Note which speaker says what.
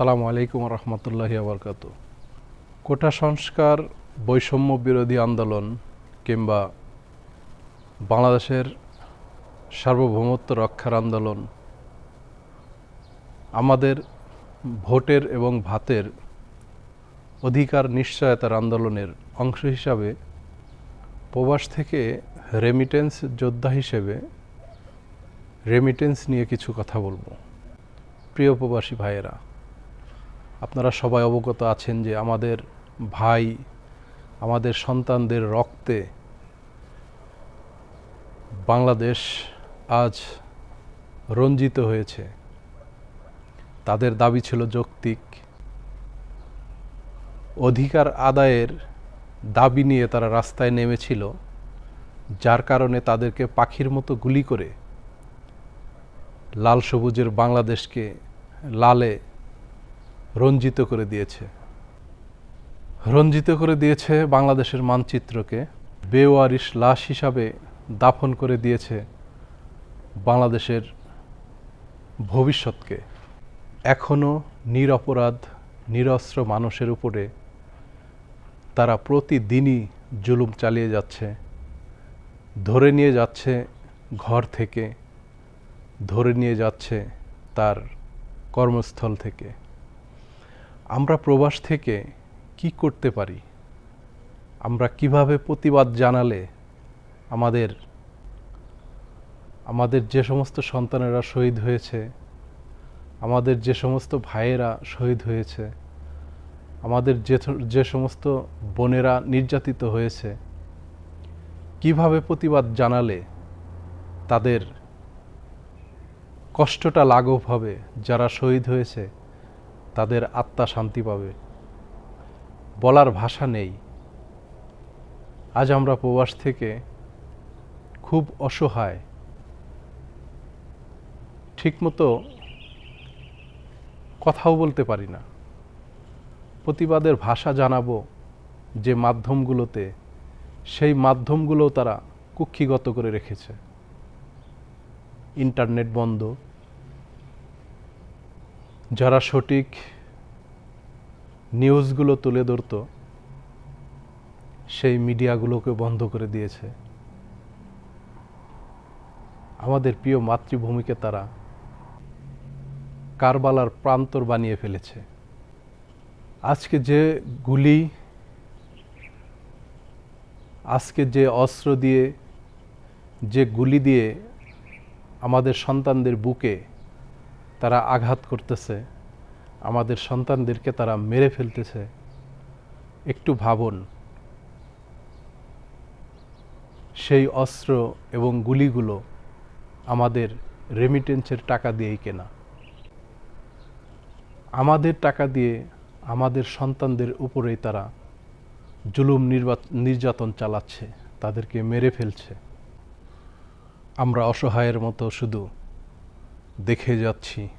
Speaker 1: আসসালামু আলাইকুম রহমতুল্লাহি আবরকাত। কোটা সংস্কার বৈষম্য বিরোধী আন্দোলন কিংবা বাংলাদেশের সার্বভৌমত্ব রক্ষার আন্দোলন, আমাদের ভোটের এবং ভাতের অধিকার নিশ্চয়তার আন্দোলনের অংশ হিসাবে প্রবাস থেকে রেমিটেন্স যোদ্ধা হিসেবে রেমিটেন্স নিয়ে কিছু কথা বলব। প্রিয় প্রবাসী ভাইয়েরা আপনারা সবাই অবগত আছেন যে আমাদের ভাই, আমাদের সন্তানদের রক্তে বাংলাদেশ আজ রঞ্জিত হয়েছে। তাদের দাবি ছিল যৌক্তিক। অধিকার আদায়ের দাবি নিয়ে তারা রাস্তায় নেমেছিল, যার কারণে তাদেরকে পাখির মতো গুলি করে লাল সবুজের বাংলাদেশকে লালে রঞ্জিত করে দিয়েছে। রঞ্জিত করে দিয়েছে বাংলাদেশের মানচিত্রকে। বেওয়ারিশ লাশ হিসাবে দাফন করে দিয়েছে বাংলাদেশের ভবিষ্যৎকে। এখনও নিরপরাধ, নিরস্ত্র মানুষের উপরে তারা প্রতিদিনই জুলুম চালিয়ে যাচ্ছে, ধরে নিয়ে যাচ্ছে ঘর থেকে, ধরে নিয়ে যাচ্ছে তার কর্মস্থল থেকে। আমরা প্রবাস থেকে কি করতে পারি? আমরা কীভাবে প্রতিবাদ জানালে আমাদের আমাদের যে সমস্ত সন্তানেরা শহীদ হয়েছে, আমাদের যে সমস্ত ভাইয়েরা শহীদ হয়েছে, আমাদের যে যে সমস্ত বোনেরা নির্যাতিত হয়েছে, কীভাবে প্রতিবাদ জানালে তাদের কষ্টটা লাঘব হবে যারা শহীদ হয়েছে? তাদের আত্মা শান্তি পাবে। বলার ভাষা নেই। আজ আমরা প্রবাস থেকে খুব অসহায়। ঠিকমতো কথাও বলতে পারি না। প্রতিবাদের ভাষা জানাব যে মাধ্যমগুলোতে, সেই মাধ্যমগুলো তারা কুক্ষিগত করে রেখেছে। ইন্টারনেট বন্ধ যারা সঠিক নিউজগুলো তুলে ধরত, সেই মিডিয়াগুলোকে বন্ধ করে দিয়েছে। আমাদের প্রিয় মাতৃভূমিকে তারা কারবালার প্রান্তর বানিয়ে ফেলেছে। আজকে যে গুলি, আজকে যে অস্ত্র দিয়ে, যে গুলি দিয়ে আমাদের সন্তানদের বুকে তারা আঘাত করতেছে, আমাদের সন্তানদেরকে তারা মেরে ফেলতেছে। একটু ভাবুন, সেই অস্ত্র এবং গুলিগুলো আমাদের রেমিটেন্সের টাকা দিয়েই কেনা। আমাদের টাকা দিয়ে আমাদের সন্তানদের উপরেই তারা জুলুম নির্যাতন চালাচ্ছে, তাদেরকে মেরে ফেলছে। আমরা অসহায়ের মতো শুধু দেখে যাচ্ছি।